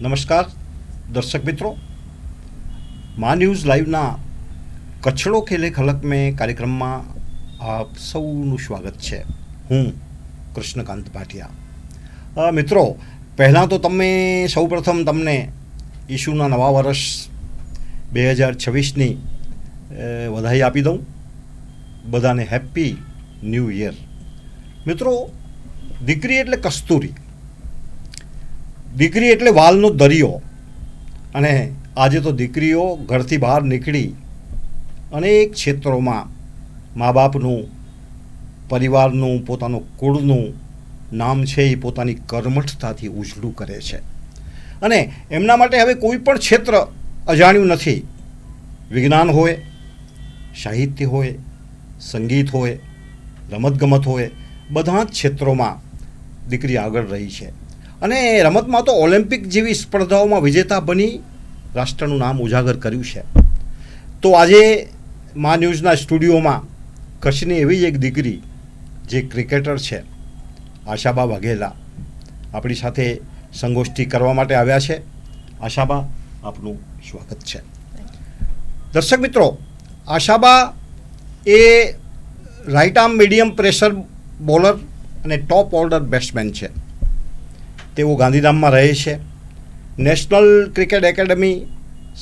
નમસ્કાર, દર્શક મિત્રો. મા ન્યૂઝ લાઈવના કચ્છડો ખેલે ખલક મેં કાર્યક્રમમાં આપ સૌનું સ્વાગત છે. હું કૃષ્ણકાંત ભાટિયા. મિત્રો, પહેલાં તો તમે સૌપ્રથમ તમને ઈશુના નવા વર્ષ બે હજાર છવ્વીસની વધાઈ આપી દઉં. બધાને હેપી ન્યૂ યર. મિત્રો, દીકરી એટલે કસ્તુરી. દીકરી એટલે વાલનો દરિયો. અને આજે તો દીકરીઓ ઘરથી બહાર નીકળી અનેક ક્ષેત્રોમાં મા બાપનું પરિવારનું, પોતાનું કુળનું નામ છે એ પોતાની કર્મઠતાથી ઉજળું કરે છે. અને એમના માટે હવે કોઈ પણ ક્ષેત્ર અજાણ્યું નથી. વિજ્ઞાન હોય, સાહિત્ય હોય, સંગીત હોય, રમતગમત હોય, બધા જ ક્ષેત્રોમાં દીકરી આગળ રહી છે. અને રમતમાં તો ઓલિમ્પિક જેવી સ્પર્ધાઓમાં વિજેતા બની રાષ્ટ્રનું નામ ઉજાગર કર્યું છે. તો આજે મા ન્યૂઝના સ્ટુડિયોમાં કચ્છની એવી જ એક દીકરી જે ક્રિકેટર છે, આશાબા વાઘેલા, આપણી સાથે સંગોષ્ઠી કરવા માટે આવ્યા છે. આશાબા, આપનું સ્વાગત છે. દર્શક મિત્રો, આશાબા એ right arm medium pressure bowler અને ટોપ ઓર્ડર બેટ્સમેન છે. તેઓ ગાંધીધામમાં રહે છે. National cricket academy,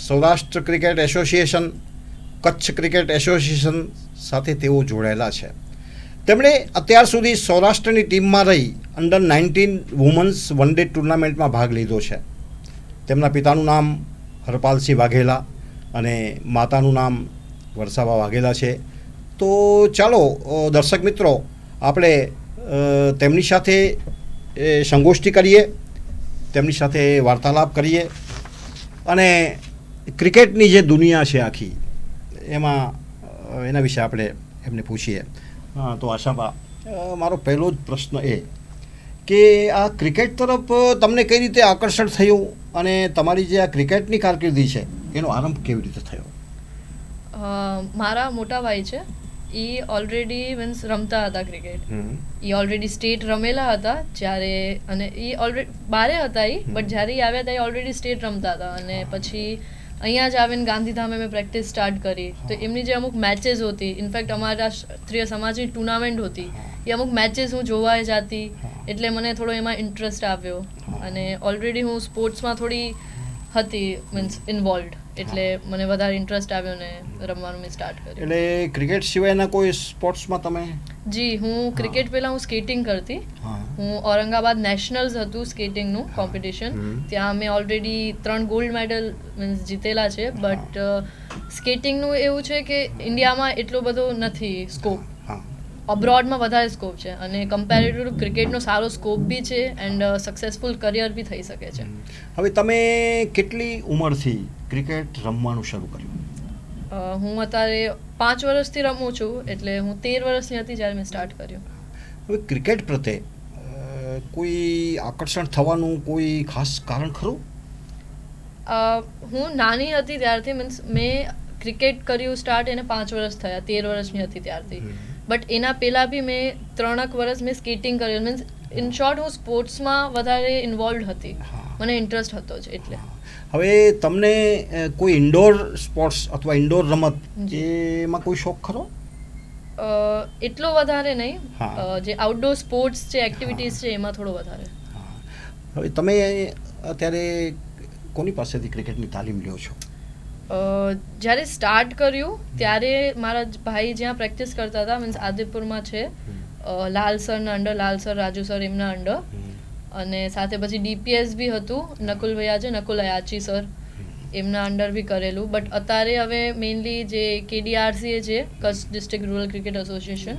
Saurashtra cricket association, Kutch cricket association સાથે તેઓ જોડાયેલા છે. તેમણે અત્યાર સુધી સૌરાષ્ટ્રની ટીમમાં રહી under nineteen women's one day ટુર્નામેન્ટમાં ભાગ લીધો છે. તેમના પિતાનું નામ હરપાલસિંહ વાઘેલા અને માતાનું નામ વરસાવા વાઘેલા છે. તો ચાલો દર્શક મિત્રો, આપણે તેમની સાથે એ, સંગોષ્ઠી કરીએ તેમની સાથે વાર્તાલાપ કરીએ અને ક્રિકેટની જે દુનિયા છે આખી એમાં એના વિશે આપણે એમને પૂછીએ. તો આશાબા મારો પહેલો જ પ્રશ્ન એ કે આ ક્રિકેટ તરફ તમને કઈ રીતે આકર્ષણ થયું અને તમારી જે આ ક્રિકેટની કારકિર્દી છે એનો આરંભ કેવી રીતે થયો? મારા મોટા ભાઈ છે. એ ઓલરેડી મીન્સ રમતા હતા ક્રિકેટ એ ઓલરેડી સ્ટેટ રમેલા હતા જ્યારે અને એ ઓલરેડી બારે હતા એ બટ જ્યારે એ આવ્યા હતા એ ઓલરેડી સ્ટેટ રમતા હતા અને પછી અહીંયા જ આવીને ગાંધીધામે મેં પ્રેક્ટિસ સ્ટાર્ટ કરી. તો એમની જે અમુક મેચેસ હોતી ઇનફેક્ટ અમારા ક્ષત્રિય સમાજની ટુર્નામેન્ટ હોતી એ અમુક મેચેસ હું જોવા જતી એટલે મને થોડો એમાં ઇન્ટરેસ્ટ આવ્યો. અને ઓલરેડી હું સ્પોર્ટ્સમાં થોડી હતી મીન્સ ઇન્વોલ્વડ એટલે મને વધારે ઇન્ટરેસ્ટ આવ્યો ને રમવાનું મેં સ્ટાર્ટ કર્યું. એટલે ક્રિકેટ સિવાયના કોઈ સ્પોર્ટ્સમાં તમે? જી હું ક્રિકેટ પહેલા હું સ્કેટિંગ કરતી. હું. ઔરંગાબાદ નેશનલ્સ હતું સ્કેટિંગનું કોમ્પિટિશન ત્યાં મેં ઓલરેડી ત્રણ ગોલ્ડ મેડલ મીન્સ જીતેલા છે. બટ સ્કેટિંગનું એવું છે કે ઇન્ડિયામાં એટલો બધો નથી સ્કોપ અબ્રોડમાં વધારે સ્કોપ છે અને કમ્પેરેટિવ ક્રિકેટનો સારો સ્કોપ બી છે એન્ડ સક્સેસફુલ કરિયર બી થઈ શકે છે. હવે તમે કેટલી ઉંમરથી ક્રિકેટ રમવાનું શરૂ કર્યું? હું અત્યારે પાંચ વર્ષથી રમું છું એટલે હું તેર વર્ષની હતી જ્યારે મેં સ્ટાર્ટ કર્યું. હવે ક્રિકેટ પ્રત્યે કોઈ આકર્ષણ થવાનું કોઈ ખાસ કારણ ખરું? હું નાની હતી ત્યારથી મીન્સ મેં ક્રિકેટ કર્યું સ્ટાર્ટ એને પાંચ વર્ષ થયા તેર વર્ષની હતી ત્યારથી. બટ એના પહેલાં બી મેં ત્રણક વર્ષ મેં સ્કેટિંગ કર્યું. મીન્સ ઇન શોર્ટ હું સ્પોર્ટ્સમાં વધારે ઇન્વોલ્વ હતી. મને ઇન્ટરેસ્ટ હતો જ એટલે. હવે તમને કોઈ ઇન્ડોર સ્પોર્ટ્સ અથવા ઇન્ડોર રમત જેમાં કોઈ શોખ ખરો? એટલો વધારે નહીં. જે આઉટડોર સ્પોર્ટ્સ છે એક્ટિવિટીઝ છે એમાં થોડો વધારે. હવે તમે અત્યારે કોની પાસેથી ક્રિકેટની તાલીમ લ્યો છો? જ્યારે સ્ટાર્ટ કર્યું, ત્યારે મારા ભાઈ જ્યાં પ્રેક્ટિસ કરતા હતા મીન્સ આદિપુરમાં છે Lal સરના under, Lal sir, Raju sir એમના અંડર. અને સાથે પછી ડીપીએસ બી હતું, નકુલ ભૈયા છે, નકુલ અયાચી સર, એમના અંડર બી કરેલું. બટ અત્યારે હવે મેઇનલી જે કેડીઆરસીએ છે, Kutch district rural cricket association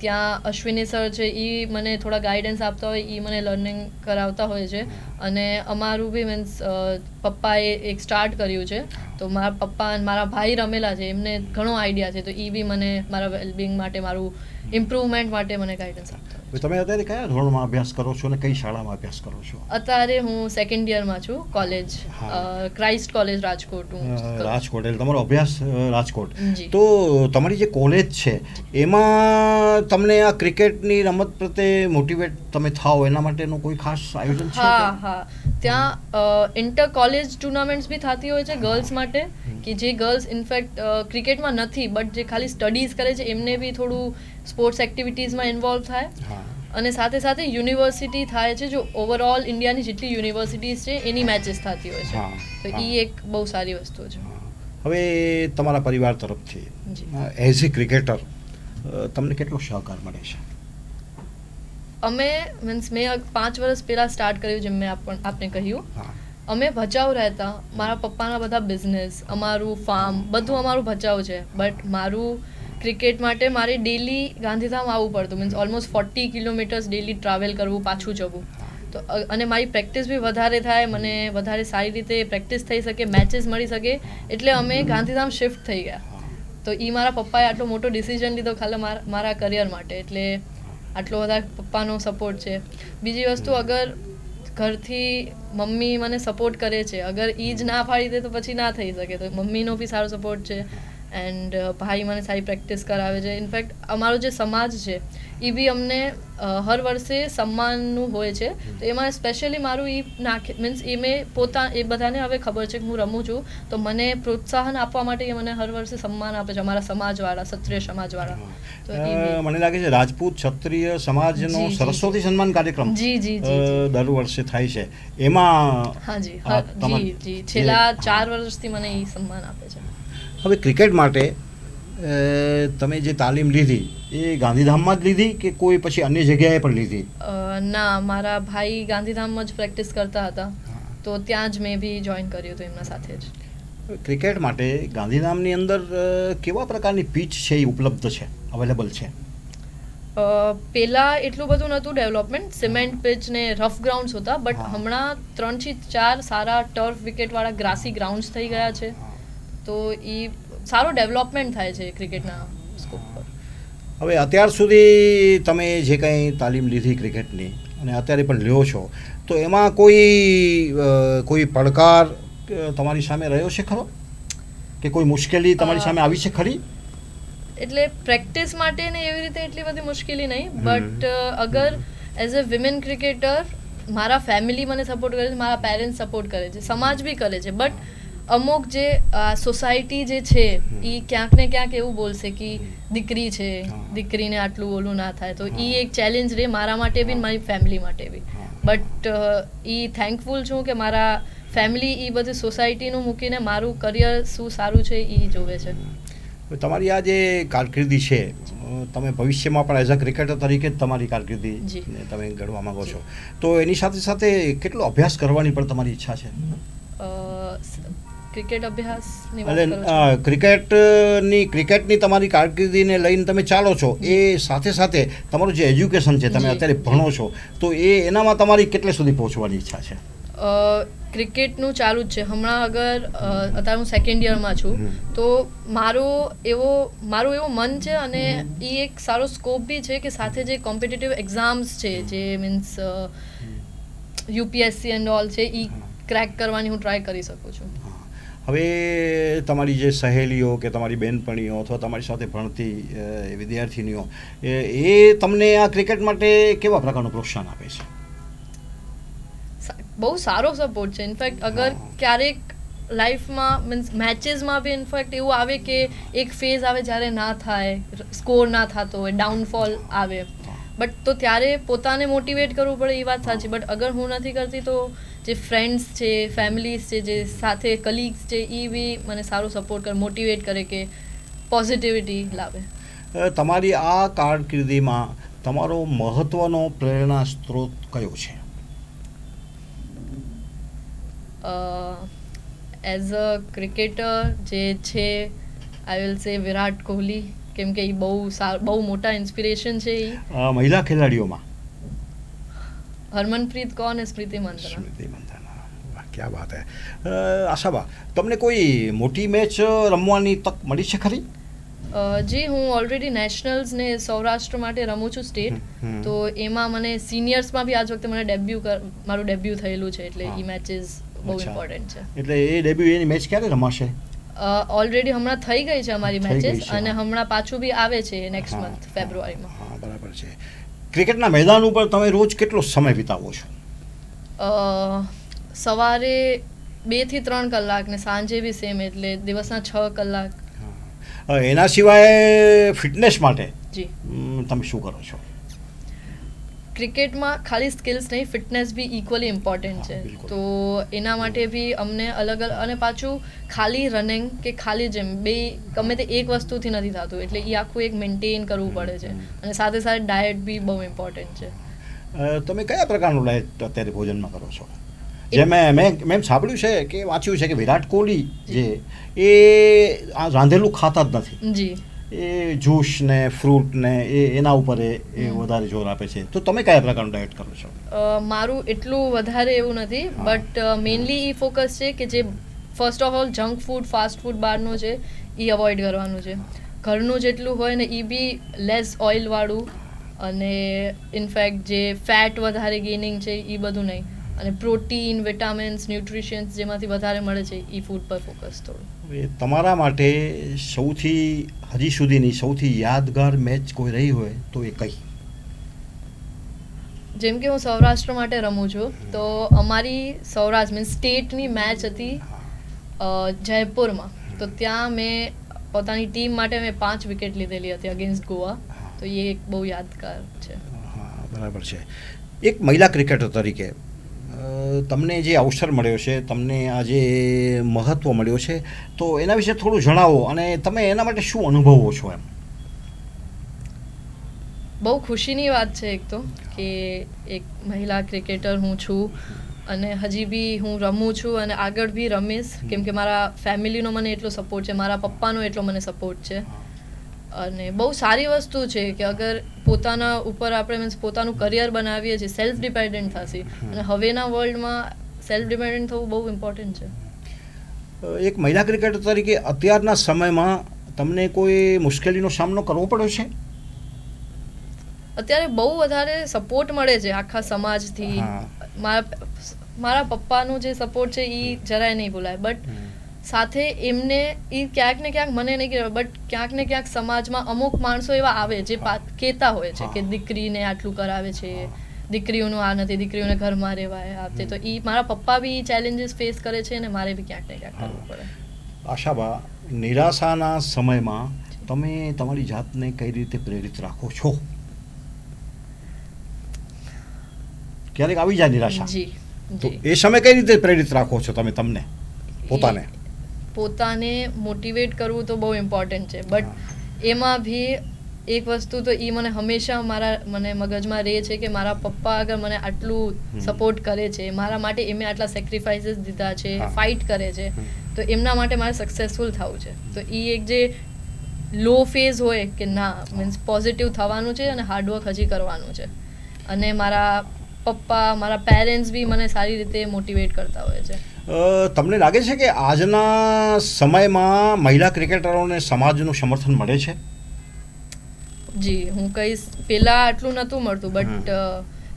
ત્યાં અશ્વિની સર છે એ મને થોડા ગાઈડન્સ આપતા હોય એ મને લર્નિંગ કરાવતા હોય છે. અને અમારું બી મીન્સ પપ્પાએ એક સ્ટાર્ટ કર્યું છે. તો મારા પપ્પા અને મારા ભાઈ રમેલા છે, એમને ઘણો આઈડિયા છે. તો એ બી મને મારા વેલબિંગ માટે મારું ઇમ્પ્રુવમેન્ટ માટે મને ગાઈડન્સ આપતા તમે અત્યારે કયા ધોરણમાં અભ્યાસ કરો છો અને કઈ શાળામાં અભ્યાસ કરો છો? અત્યારે હું સેકન્ડ યરમાં છું કોલેજ ક્રાઇસ્ટ કોલેજ રાજકોટ હું. રાજકોટ એટલે તમારો અભ્યાસ રાજકોટ. તો તમારી જે કોલેજ છે એમાં તમને આ ક્રિકેટની રમત પ્રત્યે મોટિવેટ તમે થાઓ? એના માટેનું કોઈ ખાસ આયોજન છે? હા હા. ત્યાં ઇન્ટર કોલેજ ટુર્નામેન્ટ્સ બી થતી હોય છે ગર્લ્સ માટે કે જે ગર્લ્સ ઇનફેક્ટ ક્રિકેટમાં નથી બટ જે ખાલી સ્ટડીઝ કરે છે એમને બી થોડું સ્પોર્ટ્સ એક્ટિવિટીઝમાં ઇન્વોલ્વ થાય. અને સાથે સાથે યુનિવર્સિટી થાય છે જો ઓવરઓલ ઇન્ડિયાની જેટલી યુનિવર્સિટીઝ છે એની મેચેસ થતી હોય છે. તો એ એક બહુ સારી વસ્તુ છે. હવે તમારા પરિવાર તરફથી એઝ એ ક્રિકેટર તમને કેટલો સહકાર મળે છે? અમે મીન્સ મેં પાંચ વર્ષ પહેલાં સ્ટાર્ટ કર્યું જેમ મેં આપણ- આપને કહ્યું. અમે ભચાઉ રહેતા. મારા પપ્પાના બધા બિઝનેસ અમારું ફાર્મ બધું અમારું ભચાઉ છે. બટ મારું ક્રિકેટ માટે મારે ડેલી ગાંધીધામ આવવું પડતું. Means almost forty kilometres daily travel કરવું પાછું જવું. તો અને મારી પ્રેક્ટિસ બી વધારે થાય મને વધારે સારી રીતે પ્રેક્ટિસ થઈ શકે મેચેસ મળી શકે એટલે અમે ગાંધીધામ શિફ્ટ થઈ ગયા. તો એ મારા પપ્પાએ આટલો મોટો ડિસિઝન લીધો ખાલી મારા મારા કરિયર માટે. એટલે આટલો બધા પપ્પાનો સપોર્ટ છે. બીજી વસ્તુ અગર ઘરથી મમ્મી મને સપોર્ટ કરે છે અગર એ જ ના ફાળી દે તો પછી ના થઈ શકે. તો મમ્મીનો બી સારો સપોર્ટ છે. એન્ડ ભાઈ મને સારી પ્રેક્ટિસ કરાવે છે. ઇનફેક્ટ અમારો જે સમાજ છે એ બી અમને હર વર્ષે સન્માનનું હોય છે. તો એમાં સ્પેશિયલી મારું એ નાખે મીન્સ એ મેં પોતા એ બધાને હવે ખબર છે કે હું રમું છું. તો મને પ્રોત્સાહન આપવા માટે એ મને હર વર્ષે સન્માન આપે છે અમારા સમાજવાળા ક્ષત્રિય સમાજવાળા. મને લાગે છે રાજપૂત ક્ષત્રિય સમાજનો. સરસ્વતી સન્માન કાર્યક્રમ જી, જી, જી, દર વર્ષે થાય છે. એમાં હા જી જી જી. છેલ્લા ચાર વર્ષથી મને એ સન્માન આપે છે. હવે ક્રિકેટ માટે તમે જે તાલીમ લીધી એ ગાંધીધામમાં જ લીધી કે કોઈ પછી અન્ય જગ્યાએ પણ લીધી? ના મારા ભાઈ ગાંધીધામમાં જ પ્રેક્ટિસ કરતા હતા. તો ત્યાં જ મેં બી જોઈન કર્યું હતું એમના સાથે જ. ક્રિકેટ માટે ગાંધીધામની અંદર કેવા પ્રકારની પીચ છે એ ઉપલબ્ધ છે અવેલેબલ છે? પહેલાં એટલું બધું નહોતું ડેવલપમેન્ટ સિમેન્ટ પિચ ને રફ ગ્રાઉન્ડ્સ હતા બટ હમણાં ત્રણથી ચાર સારા ટર્ફ વિકેટવાળા ગ્રાસી ગ્રાઉન્ડ્સ થઈ ગયા છે. તો એ સારો ડેવલપમેન્ટ થાય છે ક્રિકેટના સ્કોપ પર. હવે અત્યાર સુધી તમે જે કંઈ તાલીમ લીધી ક્રિકેટની અને અત્યારે પણ લ્યો છો તો એમાં કોઈ કોઈ પડકાર તમારી સામે રહ્યો છે ખરો? કે કોઈ મુશ્કેલી તમારી સામે આવી છે ખરી? એટલે પ્રેક્ટિસ માટે ને એવી રીતે એટલી બધી મુશ્કેલી નહીં બટ અગર એઝ અ વિમેન ક્રિકેટર મારા ફેમિલી મને સપોર્ટ કરે છે મારા પેરેન્ટ્સ સપોર્ટ કરે છે સમાજ બી કરે છે બટ અમુક જે સોસાયટી જે છે એ ક્યાંક ને ક્યાંક એવું બોલશે કે દીકરી છે દીકરીને આટલું ઓલું ના થાય. તો એ એક ચેલેન્જ રહે મારા માટે બી મારી ફેમિલી માટે બી. બટ એ થેન્કફુલ છું કે મારા ફેમિલી એ બધી સોસાયટીનું મૂકીને મારું કરિયર શું સારું છે એ જોવે છે. તમારી આ જે કારકિર્દી છે તમે ભવિષ્યમાં પણ એઝ અ ક્રિકેટર તરીકે તમારી કારકિર્દી તમે ઘડવા માંગો છો. તો એની સાથે સાથે કેટલો અભ્યાસ કરવાની પણ તમારી ઈચ્છા છે? ક્રિકેટ અભ્યાસની વાત એટલે ક્રિકેટની ક્રિકેટની તમારી કારકિર્દીને લઈને તમે ચાલો છો એ સાથે સાથે તમારું જે એજ્યુકેશન છે તમે અત્યારે ભણો છો તો એ એનામાં તમારી કેટલે સુધી પહોંચવાની ઈચ્છા છે? ક્રિકેટનું ચાલુ જ છે. હમણાં અગર અત્યારે હું સેકન્ડ યરમાં છું તો મારો એવો મારું એવું મન છે અને એ એક સારો સ્કોપ બી છે કે સાથે જે કોમ્પિટિટિવ એક્ઝામ્સ છે જે મીન્સ યુપીએસસી એન્ડ ઓલ છે એ ક્રેક કરવાની હું ટ્રાય કરી શકું છું. હવે તમારી જે સહેલીઓ કે તમારી બહેનપણીઓ અથવા તમારી સાથે ભણતી વિદ્યાર્થીનીઓ એ એ તમને આ ક્રિકેટ માટે કેવા પ્રકારનું પ્રોત્સાહન આપે છે? બહુ સારો સપોર્ટ છે. ઇનફેક્ટ અગર ક્યારેક લાઈફમાં મીન્સ મેચેસમાં બી ઇનફેક્ટ એવું આવે કે એક ફેઝ આવે જ્યારે ના થાય સ્કોર ના થતો હોય ડાઉનફોલ આવે. બટ તો ત્યારે પોતાને મોટિવેટ કરવું પડે એ વાત સાચી. બટ અગર હું નથી કરતી તો જે ફ્રેન્ડ્સ છે ફેમિલીઝ છે જે સાથે કલીગ્સ છે એ બી મને સારો સપોર્ટ કરે મોટિવેટ કરે કે પોઝિટિવિટી લાવે. તમારી આ કારકિર્દીમાં તમારો મહત્વનો પ્રેરણા સ્ત્રોત કયો છે? એઝ અ ક્રિકેટર જે છે આઈ વિલ સે વિરાટ કોહલી કેમ કે એ બહુ બહુ મોટા ઇન્સ્પિરેશન છે એ મહિલા ખેલાડીઓમાં? હરમનપ્રીત કૌર અને સ્મૃતિ મંદના? સ્મૃતિ વાહ ક્યાં વાત હે. આશાબા તમને કોઈ મોટી મેચ રમવાની તક મળી છે ખરી? જી હું ઓલરેડી નેશનલ્સ ને સૌરાષ્ટ્ર માટે રમું છું સ્ટેટ તો એમાં મને સિનિયર્સમાં બી આજ વખતે મને ડેબ્યુ મારું ડેબ્યુ થયેલું છે એટલે એ ઈ મેચીસ બહુ ઇમ્પોર્ટન્ટ છે. એટલે એ ડેબ્યુ એની મેચ ક્યારે રમાશે? ઓલરેડી હમણાં થઈ ગઈ છે અમારી મેચિસ મેચીસ અને હમણાં પાછું બી આવે છે નેક્સ્ટ મંથ ફેબ્રુઆરીમાં હા બરાબર છે. ક્રિકેટના મેદાન ઉપર તમે રોજ કેટલો સમય વિતાવો છો? સવારે બેથી ત્રણ કલાક ને સાંજે બી સેમ એટલે દિવસના છ કલાક. એના સિવાય ફિટનેસ માટે જી. તમે શું કરો છો? ક્રિકેટમાં ખાલી સ્કિલ્સ નહીં ફિટનેસ બી ઇક્વલી ઇમ્પોર્ટન્ટ છે. તો એના માટે બી અમને અલગ અલગ અને પાછું ખાલી રનિંગ કે ખાલી જીમ બે ગમે તે એક વસ્તુથી નથી થતું એટલે એ આખું એક મેન્ટેન કરવું પડે છે. અને સાથે સાથે ડાયટ બી બહુ ઇમ્પોર્ટન્ટ છે. તમે કયા પ્રકારનું ડાયટ અત્યારે ભોજનમાં કરો છો? જે મેં મેં મેં સાંભળ્યું છે કે વાંચ્યું છે કે વિરાટ કોહલી જે. એ રાંધેલું ખાતા જ નથી. જી. એ જ્યુસ ને ફ્રૂટ ને એ એના ઉપર એ વધારે જોર આપે છે. તો તમે કયા પ્રકારનું ડાયટ કરો છો? મારું એટલું વધારે એવું નથી બટ મેઇનલી એ ફોકસ છે કે જે first of all junk food fast food બહારનું છે એ અવોઇડ કરવાનું છે. ઘરનું જેટલું હોય ને એ બી લેસ ઓઇલવાળું અને ઇનફેક્ટ જે ફેટ વધારે ગેનિંગ છે એ બધું નહીં. અને પ્રોટીન વિટામિન્સ ન્યુટ્રિશન્સ જેમાંથી વધારે મળે છે એ ફૂડ પર ફોકસ થોડું. હવે તમારા માટે સૌથી હજી સુધીની સૌથી યાદગાર મેચ કોઈ રહી હોય તો એ કઈ? જેમ કે હું સૌરાષ્ટ્ર માટે રમું છું તો અમારી સૌરાષ્ટ્ર મીન્સ સ્ટેટની મેચ હતી જયપુરમાં. તો ત્યાં મેં પોતાની ટીમ માટે મેં પાંચ વિકેટ લીધેલી હતી અગેન્સ્ટ ગોવા. તો એ એક બહુ યાદગાર છે. હા બરાબર છે. એક મહિલા ક્રિકેટર તરીકે તમને જે અવસર મળ્યો છે, તમને આ જે મહત્ત્વ મળ્યો છે, તો એના વિશે થોડું જણાવો અને તમે એના માટે શું અનુભવો છો એમ? બહુ ખુશીની વાત છે એક તો, કે એક મહિલા ક્રિકેટર હું છું અને હજી બી હું રમું છું અને આગળ બી રમીશ, કેમ કે મારા ફેમિલીનો મને એટલો સપોર્ટ છે, મારા પપ્પાનો એટલો મને સપોર્ટ છે. અને બહુ સારી વસ્તુ છે કે અગર પોતાના ઉપર આપણે મીન્સ પોતાનું કરિયર બનાવીએ છીએ સેલ્ફ ડિપેન્ડન્ટ થશે અને હવેના વર્લ્ડમાં સેલ્ફ ડિપેન્ડન્ટ થવું બહુ ઇમ્પોર્ટન્ટ છે. એક મહિલા ક્રિકેટર તરીકે અત્યારના સમયમાં તમને કોઈ મુશ્કેલીનો સામનો કરવો પડ્યો છે? અત્યારે બહુ વધારે સપોર્ટ મળે છે આખા સમાજથી. મારા મારા પપ્પાનો જે સપોર્ટ છે એ જરાય નહીં ભૂલાય. બટ સાથે એમને એ ક્યાંક ને ક્યાંક મને નહીં કહેવાય બટ ક્યાંક ને ક્યાંક સમાજમાં અમુક માણસો એવા આવે જે કહેતા હોય છે કે દીકરીને આટલું કરાવે છે દીકરીઓનું આ નથી દીકરીઓને ઘરમાં રહેવાય આપતે તો. એ મારા પપ્પા બી ચેલેન્જીસ ફેસ કરે છે અને મારે બી ક્યાંક ને ક્યાંક કરવું પડે. આશાબા નિરાશાના સમયમાં તમે તમારી જાતને કઈ રીતે પ્રેરિત રાખો છો? ક્યારેક આવી જાય નિરાશા? જી તો એ સમય કઈ રીતે પ્રેરિત રાખો છો તમે તમને પોતાને? પોતાને મોટિવેટ કરવું તો બહુ ઇમ્પોર્ટન્ટ છે. બટ એમાં બી એક વસ્તુ તો એ મને હંમેશા મારા મને મગજમાં રહે છે કે મારા પપ્પા આગળ મને આટલું સપોર્ટ કરે છે મારા માટે એમણે આટલા સેક્રિફાઈસીસ દીધા છે ફાઇટ કરે છે તો એમના માટે મારે સક્સેસફુલ થવું છે. તો એ એક જે લો ફેઝ હોય કે ના મીન્સ પોઝિટિવ થવાનું છે અને હાર્ડવર્ક હજી કરવાનું છે. અને મારા પપ્પા મારા પેરેન્ટ્સ બી મને સારી રીતે મોટિવેટ કરતા હોય છે. તમને લાગે છે કે આજના સમયમાં મહિલા ક્રિકેટરોને સમાજનું સમર્થન મળે છે? જી હું કહીશ પહેલાં આટલું નહોતું મળતું બટ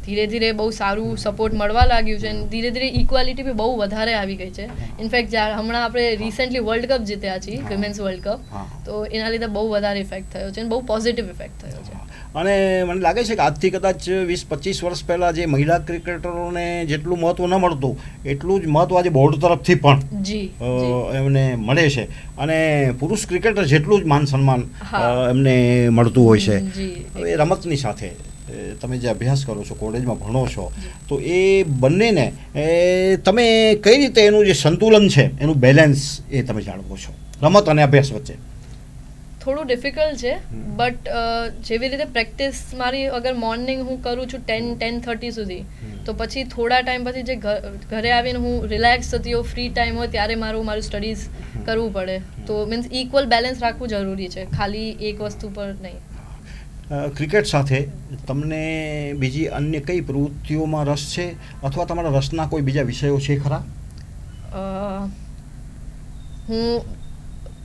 ધીરે ધીરે બહુ સારું સપોર્ટ મળવા લાગ્યું છે અને ધીરે ધીરે ઇક્વાલિટી બી બહુ વધારે આવી ગઈ છે. ઇનફેક્ટ જ્યારે હમણાં આપણે રિસેન્ટલી વર્લ્ડ કપ જીત્યા છીએ વિમેન્સ વર્લ્ડ કપ તો એના લીધે બહુ વધારે ઇફેક્ટ થયો છે અને બહુ પોઝિટિવ ઇફેક્ટ થયો છે. અને મને લાગે છે કે આજથી કદાચ વીસ પચીસ વર્ષ પહેલાં જે મહિલા ક્રિકેટરોને જેટલું મહત્ત્વ ન મળતું એટલું જ મહત્ત્વ આજે બોર્ડ તરફથી પણ એમને મળે છે. અને પુરુષ ક્રિકેટર જેટલું જ માન સન્માન એમને મળતું હોય છે. એ રમતની સાથે તમે જે અભ્યાસ કરો છો કોલેજમાં ભણો છો તો એ બંનેને તમે કઈ રીતે એનું જે સંતુલન છે એનું બેલેન્સ એ તમે જાણવો છો? રમત અને અભ્યાસ વચ્ચે. થોડું ડિફિકલ્ટ છે બટ જેવી રીતે પ્રેક્ટિસ મારી અગર મોર્નિંગ હું કરું છું ટેન ટેન થર્ટી સુધી તો પછી થોડા ટાઈમ પછી જે ઘરે આવીને હું રિલેક્સ થતી હોઉં ફ્રી ટાઈમ હોય ત્યારે મારું મારું સ્ટડીઝ કરવું પડે. તો મીન્સ ઇક્વલ બેલેન્સ રાખવું જરૂરી છે. ખાલી એક વસ્તુ પર નહીં. ક્રિકેટ સાથે તમને બીજી અન્ય કઈ પ્રવૃત્તિઓમાં રસ છે? અથવા તમારા રસના કોઈ બીજા વિષયો છે ખરા? હું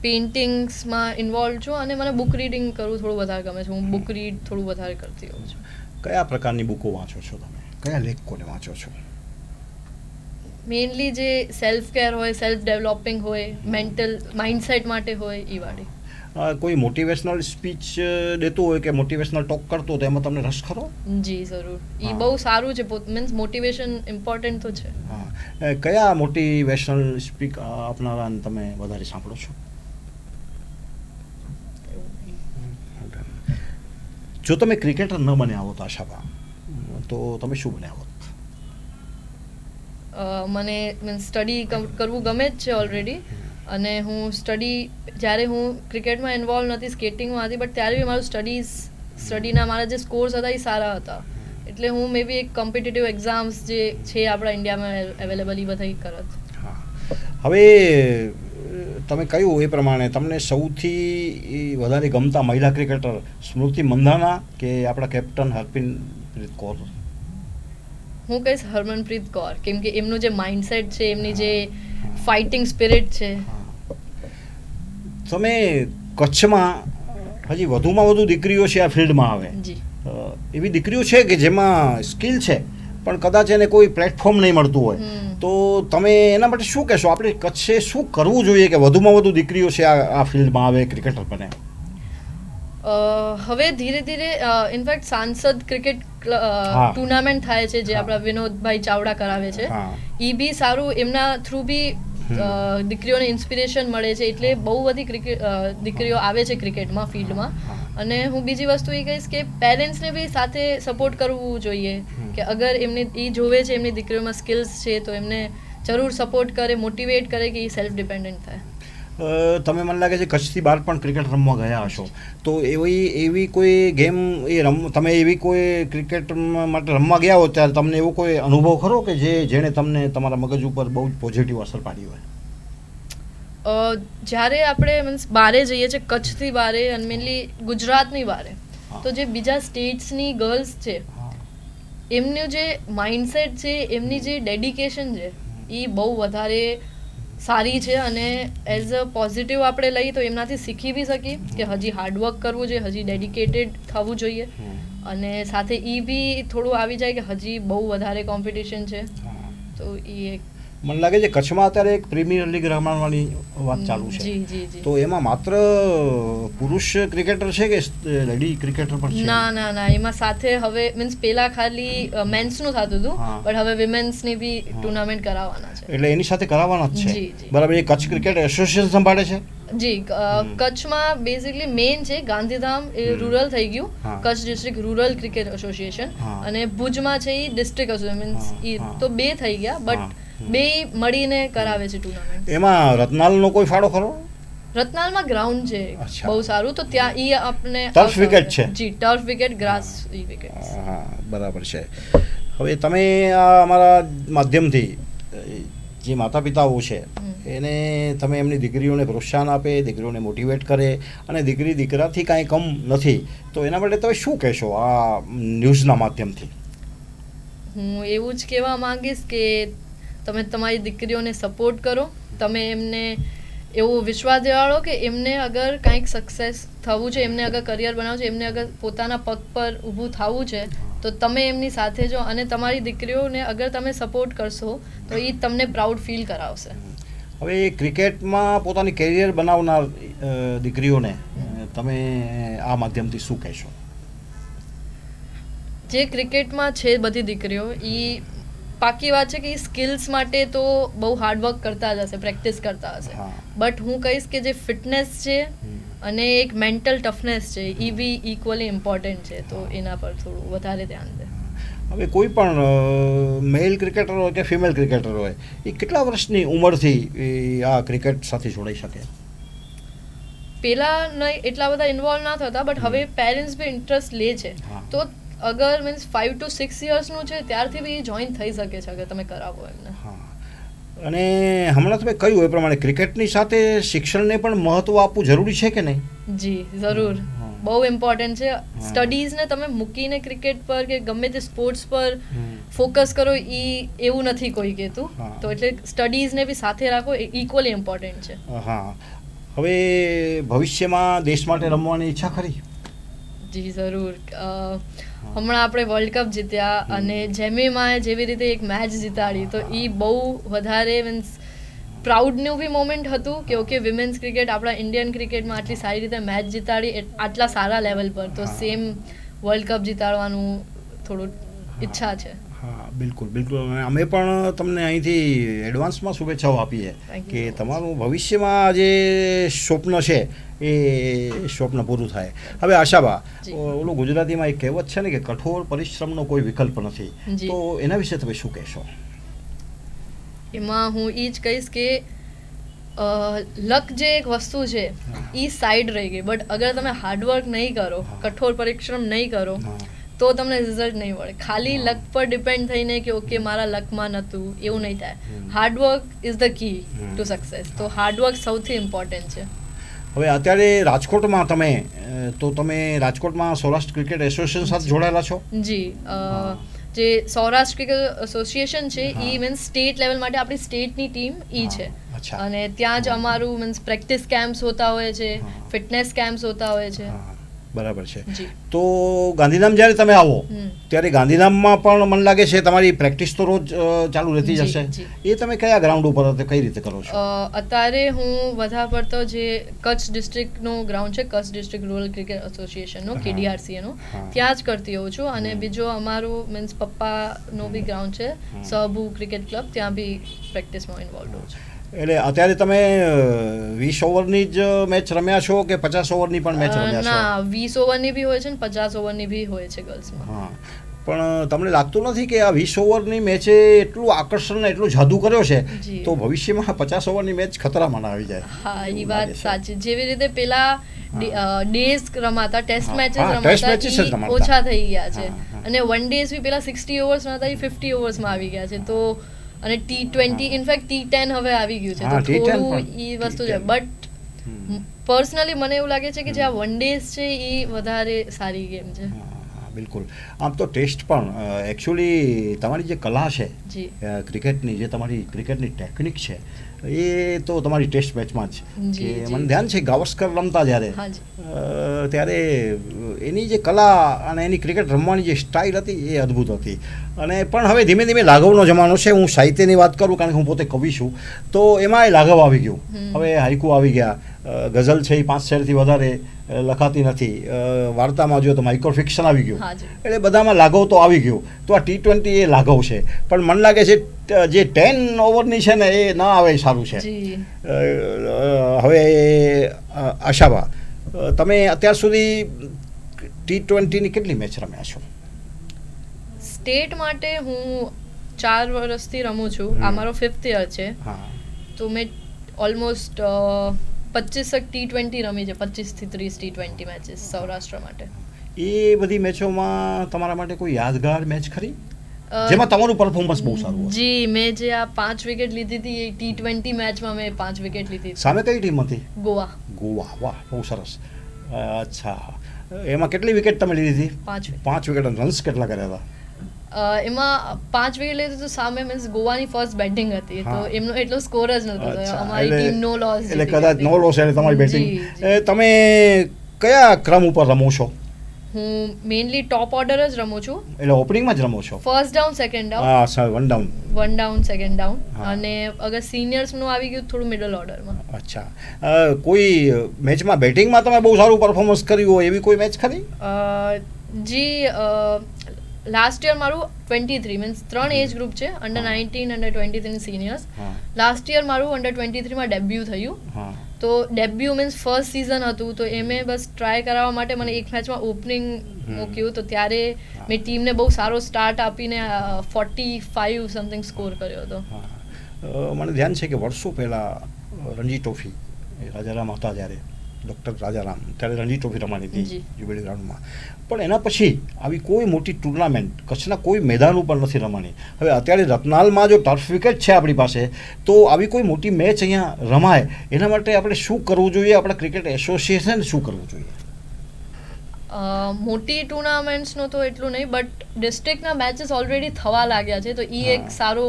પેઇન્ટિંગ્સમાં ઇન્વોલ્વ છું અને મને બુક રીડિંગ કરવું થોડું વધારે ગમે છે. હું બુક રીડ થોડું વધારે કરતી હોઉં છું. કયા પ્રકારની બુકો વાંચો છો તમે? કયા લેખકોને વાંચો છો? મેઇનલી જે સેલ્ફ કેર હોય સેલ્ફ ડેવલપિંગ હોય મેન્ટલ માઇન્ડસેટ માટે હોય એ વાળી. કોઈ મોટિવેશનલ સ્પીચ દેતું હોય કે મોટિવેશનલ ટોક કરતો હોય તો એમાં તમને રસ ખરો? જી જરૂર. એ બહુ સારું છે. મીન્સ મોટિવેશન ઇમ્પોર્ટન્ટ તો છે. કયા મોટિવેશનલ સ્પીક આપનારાને તમે વધારે સાંભળો છો? જો તમે ક્રિકેટર ન બન્યા હોત આશાબા તો તમે શું બન્યા હોત? મને મીન્સ સ્ટડી કરવું ગમે જ છે ઓલરેડી અને હું સ્ટડી જ્યારે હું ક્રિકેટમાં ઇન્વોલ્વ નથી સ્કેટિંગમાં હતી બટ ત્યારે બી મારું સ્ટડીઝ સ્ટડીના મારા જે સ્કોર્સ હતા એ સારા હતા. એટલે હું મે બી એક કોમ્પિટિટિવ એક્ઝામ્સ જે છે આપણા ઇન્ડિયામાં અવેલેબલ એ બધા કરત. હા. હવે તમે કહ્યું એ પ્રમાણે તમને સૌથી વધારે ગમતા મહિલા ક્રિકેટર સ્મૃતિ મંધાના કે આપણા કેપ્ટન હરપ્રીત કૌર? હું કહીશ હરમનપ્રીત કૌર કેમ કે એમનું જે માઇન્ડસેટ છે એમની જે ફાઇટિંગ સ્પિરિટ છે. તમે કચ્છમાં હજી વધુમાં વધુ દીકરીઓ છે આ ફિલ્ડમાં આવે. એવી દીકરીઓ છે કે જેમાં સ્કિલ છે પણ કદાચ એને કોઈ પ્લેટફોર્મ નહીં મળતું હોય. તો તમે એના માટે શું કહેશો? આપણે કચ્છે શું કરવું જોઈએ કે વધુમાં વધુ દીકરીઓ છે આ આ ફિલ્ડમાં આવે ક્રિકેટર બને? હવે ધીરે ધીરે ઇનફેક્ટ સાંસદ ક્રિકેટ ટુર્નામેન્ટ થાય છે જે આપણા વિનોદભાઈ ચાવડા કરાવે છે. એ બી સારું એમના થ્રુ બી દીકરીઓને ઇન્સ્પિરેશન મળે છે એટલે બહુ બધી ક્રિકેટ દીકરીઓ આવે છે ક્રિકેટમાં ફિલ્ડમાં અને હું બીજી વસ્તુ એ કહીશ કે પેરેન્ટ્સને બી સાથે સપોર્ટ કરવું જોઈએ. કે અગર એમને એ જોવે છે એમની દીકરીઓમાં સ્કિલ્સ છે તો એમને જરૂર સપોર્ટ કરે મોટિવેટ કરે કે એ સેલ્ફ ડિપેન્ડન્ટ થાય. તમે મને લાગે છે કચ્છથી બહાર પણ ક્રિકેટ રમવા ગયા હશો. તો એવી એવી કોઈ ગેમ એ રમ તમે એવી કોઈ ક્રિકેટ માટે રમવા ગયા હો ત્યારે તમને એવો કોઈ અનુભવ ખરો કે જે જેણે તમને તમારા મગજ ઉપર બહુ જ પોઝિટિવ અસર પાડી હોય? જ્યારે આપણે મીન્સ બારે જઈએ છીએ કચ્છથી બારે અને મેનલી ગુજરાતની બારે તો જે બીજા સ્ટેટ્સની ગર્લ્સ છે એમનું જે માઇન્ડસેટ છે એમની જે ડેડિકેશન છે એ બહુ વધારે સારી છે અને એઝ અ પોઝિટિવ આપણે લઈએ તો એમનાથી શીખી બી શકીએ કે હજી હાર્ડવર્ક કરવું જોઈએ હજી ડેડિકેટેડ થવું જોઈએ. અને સાથે એ બી થોડું આવી જાય કે હજી બહુ વધારે કોમ્પિટિશન છે. તો એ એક મને લાગે છે કચ્છમાં અત્યારે એક પ્રીમિયર લીગ રમવાની વાત ચાલુ છે. તો એમાં માત્ર પુરુષ ક્રિકેટર છે કે લેડી ક્રિકેટર પણ છે? ના ના ના એમાં સાથે હવે મીન્સ પેલા ખાલી મેન્સનું થતું હતું પણ બટ હવે વિમેન્સની બી ટુર્નામેન્ટ કરાવવાના છે. એટલે એની સાથે કરાવવાના જ છે. બરાબર એ કચ્છ ક્રિકેટ એસોસિએશન સંભાળે છે? જી કચ્છમાં બેઝિકલી મેઇન છે ગાંધીધામ એ રૂરલ થઈ ગયું. Kutch district rural cricket association અને ભુજમાં છે એ ડિસ્ટ્રિક્ટ એસોસિએશન મીન્સ તો બે થઈ ગયા બટ. બે મળીને કરાવે છે ટુર્નામેન્ટ એમાં રત્નાલનો કોઈ ફાળો ખરો? રત્નાલમાં ગ્રાઉન્ડ છે. બહુ સારું. તો ત્યાં ઈ આપણે ટર્ફ વિકેટ છે? જી ટર્ફ વિકેટ ગ્રાસ ઈ વિકેટ હા બરાબર છે. હવે તમે આ અમારા માધ્યમથી જે માતા પિતાઓ છે એને તમે એમની દીકરીઓને પ્રોત્સાહન આપે દીકરીઓને મોટિવેટ કરે અને દીકરી દીકરાથી કાંઈ કમ નથી તો એના માટે તમે શું કહેશો આ ન્યૂઝના માધ્યમથી? હું એવું જ કહેવા માંગીશ કે તમે તમારી દીકરીઓને સપોર્ટ કરો તમે એમને એવો વિશ્વાસ દેવાડો કે એમને અગર કંઈક સક્સેસ થવું છે એમને અગર કરિયર બનાવવું છે એમને અગર પોતાના પગ પર ઊભું થવું છે તો તમે એમની સાથે જો અને તમારી દીકરીઓને અગર તમે સપોર્ટ કરશો તો એ તમને પ્રાઉડ ફીલ કરાવશે. હવે ક્રિકેટમાં પોતાની કેરિયર બનાવનાર દીકરીઓને તમે આ માધ્યમથી શું કહેશો? જે ક્રિકેટમાં છે બધી દીકરીઓ એ પાકી વાત છે કે સ્કિલ્સ માટે તો બહુ હાર્ડવર્ક કરતા જ હશે પ્રેક્ટિસ કરતા હશે. બટ હું કહીશ કે જે ફિટનેસ છે અને એક મેન્ટલ ટફનેસ છે એ બી ઇક્વલી ઇમ્પોર્ટન્ટ છે. તો એના પર થોડું વધારે ધ્યાન દે. હવે કોઈ પણ મેલ ક્રિકેટર હોય કે ફિમેલ ક્રિકેટર હોય એ કેટલા વર્ષની ઉંમરથી આ ક્રિકેટ સાથે જોડાઈ શકે? પહેલાં નહીં એટલા બધા ઇન્વોલ્વ ના થતા બટ હવે પેરેન્ટ્સ બી ઇન્ટરેસ્ટ લે છે. તો અગર મીન્સ ફાઇવ ટુ સિક્સ યર્સનું છે ત્યારથી બી જોઈન થઈ શકે છે અગર તમે કરાવો એમને. હા. અને હમણાં તમે કહ્યું એ પ્રમાણે ક્રિકેટની સાથે શિક્ષણને પણ મહત્ત્વ આપવું જરૂરી છે કે નહીં? જી જરૂર. બહુ ઇમ્પોર્ટન્ટ છે. સ્ટડીઝને તમે મૂકીને ક્રિકેટ પર કે ગમે તે સ્પોર્ટ્સ પર ફોકસ કરો એ એવું નથી કોઈ કહેતું. તો એટલે સ્ટડીઝને બી સાથે રાખો એ ઇક્વલી ઇમ્પોર્ટન્ટ છે. હા. હવે ભવિષ્યમાં દેશ માટે રમવાની ઈચ્છા ખરી? જી જરૂર. હમણાં આપણે વર્લ્ડ કપ જીત્યા અને જેમીમાં જેવી રીતે એક મેચ જીતાડી તો એ બહુ વધારે મીન્સ પ્રાઉડનું બી મોમેન્ટ હતું કે ઓકે વિમેન્સ ક્રિકેટ આપણા ઇન્ડિયન ક્રિકેટમાં આટલી સારી રીતે મેચ જીતાડી આટલા સારા લેવલ પર. તો સેમ વર્લ્ડ કપ જીતાડવાનું થોડું ઈચ્છા છે. હા બિલકુલ બિલકુલ. અમે પણ તમને અહીંથી એડવાન્સમાં શુભેચ્છાઓ આપીએ કે તમારું ભવિષ્યમાં જે સ્વપ્ન છે એ સ્વપ્ન પૂરું થાય. હવે આશાબા ઓલું ગુજરાતીમાં એક કહેવત છે ને કે કઠોર પરિશ્રમનો કોઈ વિકલ્પ નથી. તો એના વિશે તમે શું કહેશો? એમાં હું એ જ કહીશ કે લક જે એક વસ્તુ છે એ સાઈડ રહી ગઈ. બટ અગર તમે હાર્ડવર્ક નહીં કરો કઠોર પરિશ્રમ નહીં કરો. તો તમને રિઝલ્ટ નહીં મળે. ખાલી. લક પર ડિપેન્ડ થઈને કે ઓકે મારા લકમાં નહોતું એવું નહીં થાય. Hard work is the key to success તો હાર્ડવર્ક સૌથી ઇમ્પોર્ટન્ટ છે. હવે અત્યારે રાજકોટમાં તમે તો તમે રાજકોટમાં સૌરાષ્ટ્ર ક્રિકેટ એસોસિએશન સાથે જોડાયેલા છો? જી જે સૌરાષ્ટ્ર ક્રિકેટ એસોસિએશન છે એ મીન્સ સ્ટેટ લેવલ માટે આપણી સ્ટેટની ટીમ ઈ છે. અને ત્યાં જ અમારું મીન્સ પ્રેક્ટિસ કેમ્પ્સ હોતા હોય છે ફિટનેસ કેમ્પ્સ હોતા હોય છે. બરાબર છે. તો ગાંધીધામ જ્યારે તમે આવો ત્યારે ગાંધીધામમાં પણ મને લાગે છે તમારી પ્રેક્ટિસ તો રોજ ચાલુ રહેતી જ હશે. એ તમે કયા ગ્રાઉન્ડ ઉપર કઈ રીતે કરો છો? અત્યારે હું વધારે પડતો જે કચ્છ ડિસ્ટ્રિક્ટનો ગ્રાઉન્ડ છે કચ્છ ડિસ્ટ્રિક્ટ રૂરલ ક્રિકેટ એસોસિએશનનો. કેડીઆરસીએનો ત્યાં જ કરતી હોઉં છું. અને. બીજો અમારું મીન્સ પપ્પાનો બી ગ્રાઉન્ડ છે. સહબુ ક્રિકેટ ક્લબ ત્યાં બી પ્રેક્ટિસમાં ઇન્વોલ્વ હોઉં છું. એટલે અત્યારે તમે વીસ ઓવરની જ મેચ રમ્યા છો કે પચાસ ઓવરની પણ મેચ રમ્યા છો? ના વીસ ઓવરની બી હોય છે ને પચાસ ઓવરની બી હોય છે ગર્લ્સમાં હા. પણ તમને લાગતું નથી કે આ વીસ ઓવરની મેચે એટલું આકર્ષણ એટલું જાદુ કર્યો છે? તો ભવિષ્યમાં પચાસ ઓવરની મેચ ખતરામાં આવી જાય. હા એ વાત સાચી. જેવી રીતે પેલા ડેઝ રમાતા ટેસ્ટ મેચીસ રમાતા ઓછા થઈ ગયા છે. અને વન ડેઝ બી પેલા સિક્સટી ઓવર્સમાં હતા એ ફિફ્ટી ઓવર્સમાં આવી ગયા છે. તો અને T twenty. In fact T ten હવે આવી ગયું છે. તો થોડું એ વસ્તુ છે. બટ પર્સનલી મને એવું લાગે છે કે જે આ વન ડેઝ છે એ વધારે સારી ગેમ છે. બિલકુલ. આમ તો ટેસ્ટ પણ એકચ્યુઅલી તમારી જે કલા છે ક્રિકેટની જે તમારી ક્રિકેટની ટેકનિક છે એ તો તમારી ટેસ્ટ મેચમાં જ કે મને ધ્યાન છે ગાવસ્કર રમતા જ્યારે. ત્યારે એની જે કલા અને એની ક્રિકેટ રમવાની જે સ્ટાઇલ હતી એ અદ્ભુત હતી. અને પણ હવે ધીમે ધીમે લાઘવનો જમાનો છે. હું સાહિત્યની વાત કરું કારણ કે હું પોતે કવિ છું. તો એમાં એ લાઘવ આવી ગયું. હવે હાઈકુ આવી ગયા. ગઝલ છે એ પાંચ શેરથી વધારે લખાતી નથી. વાર્તામાં જો તો માઇક્રોફિક્શન આવી ગયું એટલે બધામાં લાઘવ તો આવી ગયું. તો આ ટી ટ્વેન્ટી એ લાઘવ છે. પણ મને લાગે છે જે ટેન ઓવરની છે ને એ ના આવે સારું છે. હવે આશાબા તમે અત્યાર સુધી ટી ટ્વેન્ટીની કેટલી મેચ રમ્યા છો? સ્ટેટ માટે હું ચાર વર્ષથી રમું છું. આ મારો ફિફ્થ યર છે. હા. તો મેં ઓલમોસ્ટ પચીસક ટી ટ્વેન્ટી રમી છે પચીસથી ત્રીસ ટી ટ્વેન્ટી મેચીસ સૌરાષ્ટ્ર માટે. એ બધી મેચોમાં તમારા માટે કોઈ યાદગાર મેચ ખરી? જેમાં તમારું પરફોર્મન્સ બહુ સારું જી મેં જે આ પાંચ વિકેટ લીધી હતી એ ટી ટ્વેન્ટી મેચમાં મેં પાંચ વિકેટ લીધી સામે કઈ ટીમ હતી? ગોવા. ગોવા વાહ બહુ સરસ. અચ્છા. એમાં કેટલી વિકેટ તમે લીધી હતી? પાંચ પાંચ વિકેટ રન્સ કેટલા કર્યા હતા? એમાં પાંચ વિકેટ લીધી તો સામે મીન્સ ગોવાની ફર્સ્ટ બેટિંગ હતી. તો એમનો એટલો સ્કોર જ નહોતો અમારી ટીમ નો લોસ એટલે કદાચ નો લોસ એટલે તમારી બેટિંગ. તમે કયા ક્રમ ઉપર રમો છો? હું મેઇનલી ટોપ ઓર્ડર જ રમું છું. એટલે ઓપનિંગમાં જ રમો છો? ફર્સ્ટ ડાઉન સેકન્ડ ડાઉન હા sir one down one down second down અને અગર સિનિયર્સનું આવી ગયું થોડું મિડલ ઓર્ડરમાં અચ્છા. કોઈ મેચમાં બેટિંગમાં તમે બહુ સારું પરફોર્મન્સ કર્યું હોય એવી કોઈ મેચ ખરી? જી લાસ્ટ યર મારું ટ્વેન્ટી થ્રી મીન્સ ત્રણ એજ ગ્રુપ છે under nineteen under twenty three seniors last year મારું અંડર ટ્વેન્ટી થ્રીમાં ડેબ્યુ થયું. તો ડેબ્યુ મીન્સ ફર્સ્ટ સિઝન હતું તો એમે બસ ટ્રાય કરાવવા માટે મને એક મેચમાં ઓપનિંગ મૂક્યું. તો ત્યારે મેં ટીમને બહુ સારો સ્ટાર્ટ આપીને ફોર્ટી ફાઇવ સમથિંગ સ્કોર કર્યો હતો. મને ધ્યાન છે કે વર્ષો પહેલાં રણજી ટ્રોફી રાજારામ હતા જ્યારે ડૉક્ટર રાજારામ. ત્યારે રણજી ટ્રોફી રમાણી હતી. જ્યુબિલી ગ્રાઉન્ડમાં. પણ એના પછી આવી કોઈ મોટી ટુર્નામેન્ટ કચ્છના કોઈ મેદાન ઉપર નથી રમાણી. હવે અત્યારે રતનાલમાં જો ટર્ફ વિકેટ છે આપણી પાસે તો આવી કોઈ મોટી મેચ અહીંયા રમાય એના માટે આપણે શું કરવું જોઈએ? આપણા ક્રિકેટ એસોસિએશન શું કરવું જોઈએ? મોટી ટુર્નામેન્ટ્સનું તો એટલું નહીં બટ ડિસ્ટ્રિક્ટના મેચીસ ઓલરેડી થવા લાગ્યા છે તો એ એક સારો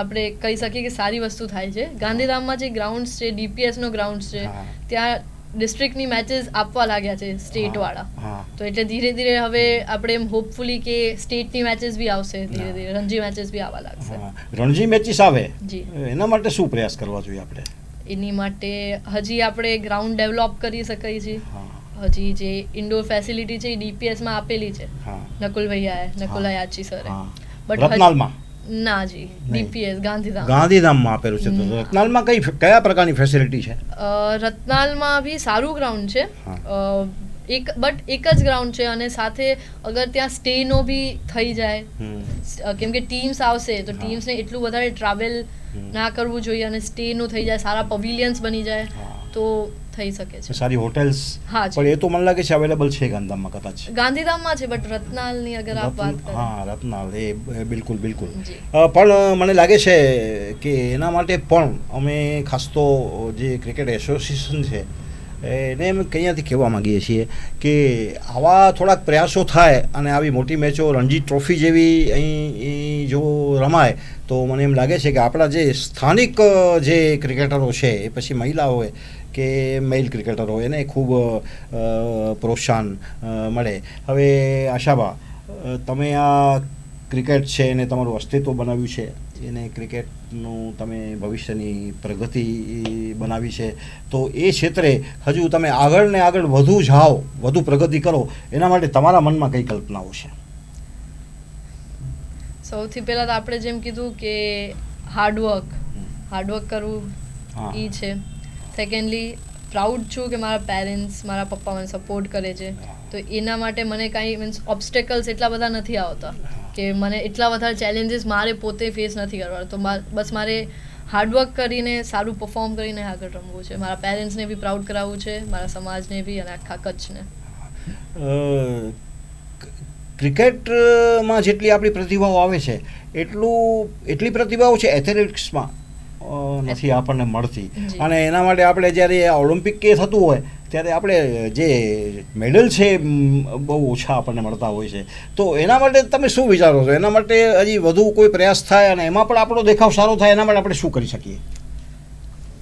આપણે કહી શકીએ કે સારી વસ્તુ થાય છે. ગાંધીધામમાં જે ગ્રાઉન્ડ્સ છે ડીપીએસનો ગ્રાઉન્ડ છે ત્યાં ડિસ્ટ્રિક્ટની મેચીસ આપવા લાગ્યા છે સ્ટેટવાળા તો એટલે ધીરે ધીરે હવે આપણે એમ હોપફુલી કે સ્ટેટની મેચેસ બી આવશે ધીરે ધીરે રણજી મેચેસ બી આવવા લાગશે. રણજી મેચીસ આવે? જી. એના માટે શું પ્રયાસ કરવા જોઈએ આપણે? એની માટે હજી આપણે ગ્રાઉન્ડ ડેવલપ કરી શકીએ છીએ હજી જે ઇન્ડોર ફેસિલિટી છે એ ડીપીએસમાં આપેલી છે. નકુલ ભૈયાએ નકુલ અયાચી સરે બટ રત્નાલમાં? ના જી ડીપીએસ ગાંધીધામ. ગાંધીધામમાં આપેલું છે તો. રત્નાલમાં કઈ કયા પ્રકારની ફેસિલિટી છે? રત્નાલમાં બી સારું ગ્રાઉન્ડ છે. એક બટ એક જ ગ્રાઉન્ડ છે અને સાથે અગર ત્યાં સ્ટેનો બી થઈ જાય કેમ કે ટીમ્સ આવશે તો. ટીમ્સને એટલું વધારે ટ્રાવેલ ના કરવું જોઈએ અને સ્ટેનું થઈ જાય સારા પવિલિયન્સ બની જાય. તો થઈ શકે છે. સારી હોટેલ્સ હા. પણ એ તો મને લાગે છે અવેલેબલ છે ગાંધીધામમાં કદાચ. ગાંધીધામમાં છે બટ રત્નાલની અગર આપ વાત કરો. હા રત્નાલ એ બિલકુલ બિલકુલ. પણ મને લાગે છે કે એના માટે પણ અમે ખાસ તો જે ક્રિકેટ એસોસિએશન છે એને અમે કઅહીંયાથી કહેવા માંગીએ છીએ કે આવા થોડાક પ્રયાસો થાય અને આવી મોટી મેચો રણજી ટ્રોફી જેવી અહીં જો રમાય તો મને એમ લાગે છે કે આપણા જે સ્થાનિક જે ક્રિકેટરો છે એ પછી મહિલા હોય કે મેલ ક્રિકેટર હોય એને ખૂબ પ્રોત્સાહન મળે. હવે આશાબા તમે આ ક્રિકેટ છે એને તમારું અસ્તિત્વ બનાવ્યું છે એને ક્રિકેટનું તમે ભવિષ્યની પ્રગતિ બનાવી છે તો એ ક્ષેત્રે હજુ તમે આગળ ને આગળ વધુ જાઓ વધુ પ્રગતિ કરો એના માટે તમારા મનમાં કઈ કલ્પનાઓ છે? સૌથી પહેલા તો આપણે જેમ કીધું કે હાર્ડવર્ક. હાર્ડવર્ક કરવું એ છે. સેકન્ડલી પ્રાઉડ છું કે મારા પેરેન્ટ્સ મારા પપ્પા મને સપોર્ટ કરે છે. તો એના માટે મને કાંઈ મીન્સ ઓબ્સ્ટેકલ્સ એટલા બધા નથી આવતા કે મને એટલા બધા ચેલેન્જીસ મારે પોતે ફેસ નથી કરવા તો બસ મારે હાર્ડવર્ક કરીને, સારું પરફોર્મ કરીને આગળ રમવું છે. મારા પેરેન્ટ્સને બી પ્રાઉડ કરાવવું છે, મારા સમાજને બી અને આખા કચ્છને. ક્રિકેટમાં જેટલી આપણી પ્રતિભાઓ આવે છે, એટલું, એટલી પ્રતિભાઓ છે એથ્લેટિક્સમાં નથી આપણને મળતી. અને એના માટે આપણે જ્યારે ઓલિમ્પિક કે થતું હોય ત્યારે આપણે જે મેડલ છે બહુ ઓછા આપણને મળતા હોય છે. તો એના માટે તમે શું વિચારો છો? એના માટે હજી વધુ કોઈ પ્રયાસ થાય અને એમાં પણ આપણો દેખાવ સારો થાય એના માટે આપણે શું કરી શકીએ?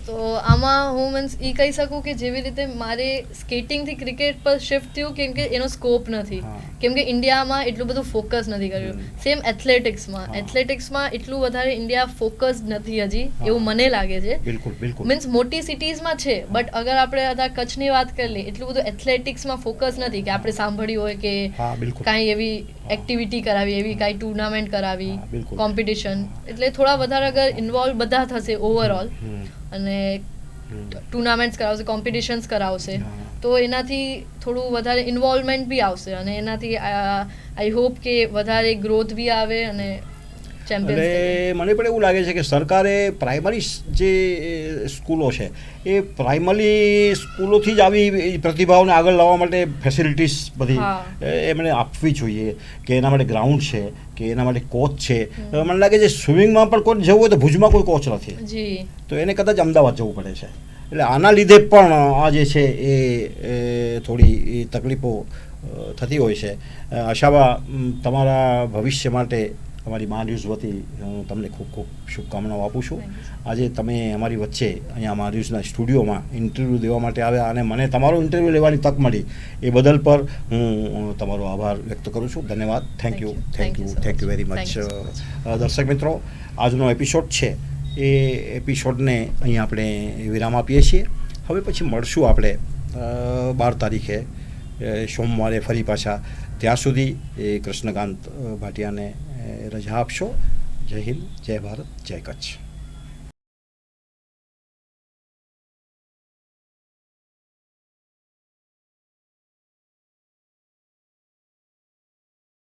તો આમાં હું મીન્સ એ કહી શકું કે જેવી રીતે મારે સ્કેટિંગથી ક્રિકેટ પર શિફ્ટ થયું કેમ કે એનો સ્કોપ નથી. કેમ કે ઇન્ડિયામાં એટલું બધું ફોકસ નથી કર્યું. સેમ એથ્લેટિક્સમાં એથ્લેટિક્સમાં એટલું વધારે ઇન્ડિયા ફોકસ નથી હજી એવું મને લાગે છે. બિલકુલ બિલકુલ. મીન્સ મોટી સિટીઝમાં છે બટ અગર આપણે અત્યારે કચ્છની વાત કરી લઈએ એટલું બધું એથ્લેટિક્સમાં ફોકસ નથી કે આપણે સાંભળ્યું હોય કે કાંઈ એવી એક્ટિવિટી કરાવી એવી કાંઈ ટુર્નામેન્ટ કરાવી કોમ્પિટિશન એટલે થોડા વધારે અગર ઇન્વોલ્વ બધા થશે ઓવરઓલ અને ટુર્નામેન્ટ્સ કરાવશે કોમ્પિટિશન્સ કરાવશે. તો એનાથી થોડું વધારે ઇન્વોલ્વમેન્ટ બી આવશે અને એનાથી આઈ હોપ કે વધારે ગ્રોથ બી આવે અને એટલે મને પણ એવું લાગે છે કે સરકારે પ્રાઇમરી જે સ્કૂલો છે એ પ્રાઇમરી સ્કૂલોથી જ આવી પ્રતિભાઓને આગળ લાવવા માટે ફેસિલિટીસ બધી એમણે આપવી જોઈએ કે એના માટે ગ્રાઉન્ડ છે કે એના માટે કોચ છે. મને લાગે છે સ્વિમિંગમાં પણ કોઈ જવું હોય તો ભુજમાં કોઈ કોચ નથી. તો એને કદાચ અમદાવાદ જવું પડે છે. એટલે આના લીધે પણ આ જે છે એ થોડી તકલીફો થતી હોય છે. આશાવા તમારા ભવિષ્ય માટે તમારી મા ન્યૂઝ વતી હું તમને ખૂબ ખૂબ શુભકામનાઓ આપું છું. આજે તમે અમારી વચ્ચે અહીંયા મા ન્યૂઝના સ્ટુડિયોમાં ઇન્ટરવ્યૂ દેવા માટે આવ્યા અને મને તમારો ઇન્ટરવ્યૂ લેવાની તક મળી. એ બદલ પર હું તમારો આભાર વ્યક્ત કરું છું. ધન્યવાદ. Thank you thank you thank you very much દર્શક મિત્રો આજનો એપિસોડ છે. એ એપિસોડને અહીં આપણે વિરામ આપીએ છીએ. હવે પછી મળશું આપણે બાર તારીખે સોમવારે ફરી પાછા. ત્યાં સુધી એ કૃષ્ણકાંત ભાટિયાને રજા આપશો જય હિન્દ જય ભારત જય કચ્છ